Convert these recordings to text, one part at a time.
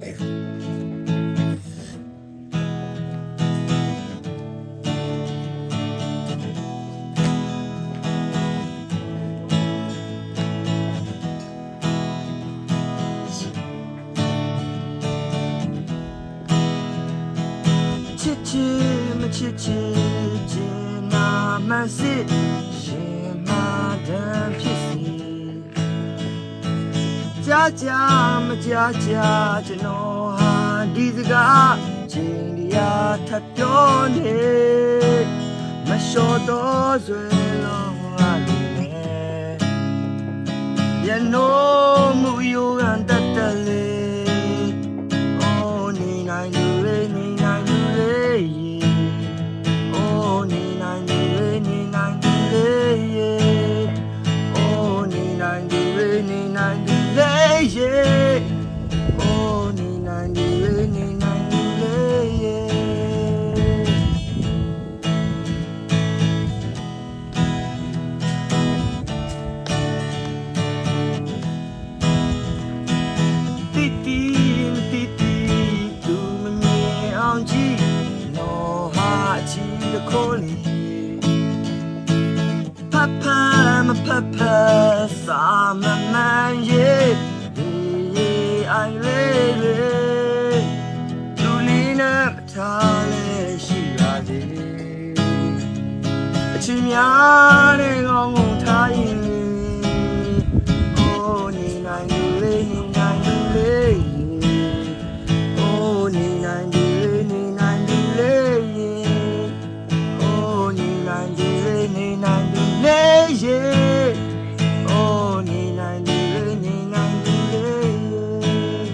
ချစ်ချစ်မချစ်ချ ကြာကြာမကြာကြာကျွန်တော်ဟာဒီစကားချိန်လျာထပ်ပြောနေမလျှော်တော့ဆွေလောငါလူနဲ့ရနိုးမှုယောဂန်တတ်တလေ တခိုးလီဖဖမဖဖစာမမန်ရဲ့ဒီအိုင်လေးလေးလူလီနဲ့မထားလဲရှိပါစေအချင်းများတဲ့ကောင်းကုန်ထားရင် le, yeah. Oh, ni nai ni le, ni nai ni le, yeah.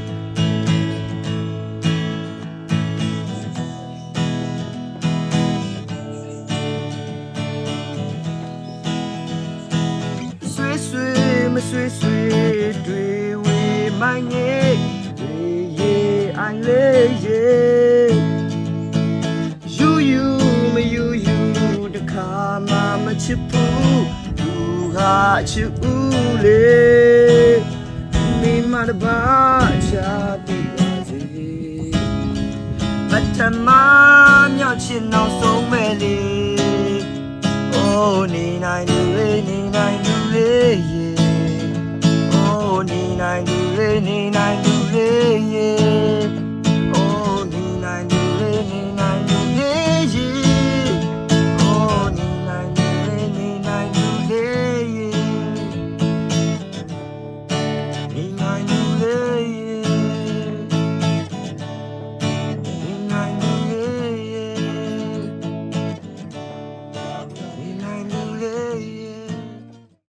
ဆွေးဆွေးမဆွေးဆွေးတွေဝေမိုင်းနေတွေရေအိုင်လေးရေယူယူမယူယူတခါမှမချစ်ဘူး သူဟာချစ်ဦးလေမိမတပါချာပြီးပါစေပထမမြောက်ချင်နောက်ဆုံးမဲ့လေ Oh, ni nai ni re, ni nai ni re, yeah. Oh, ni nai ni re, ni nai ni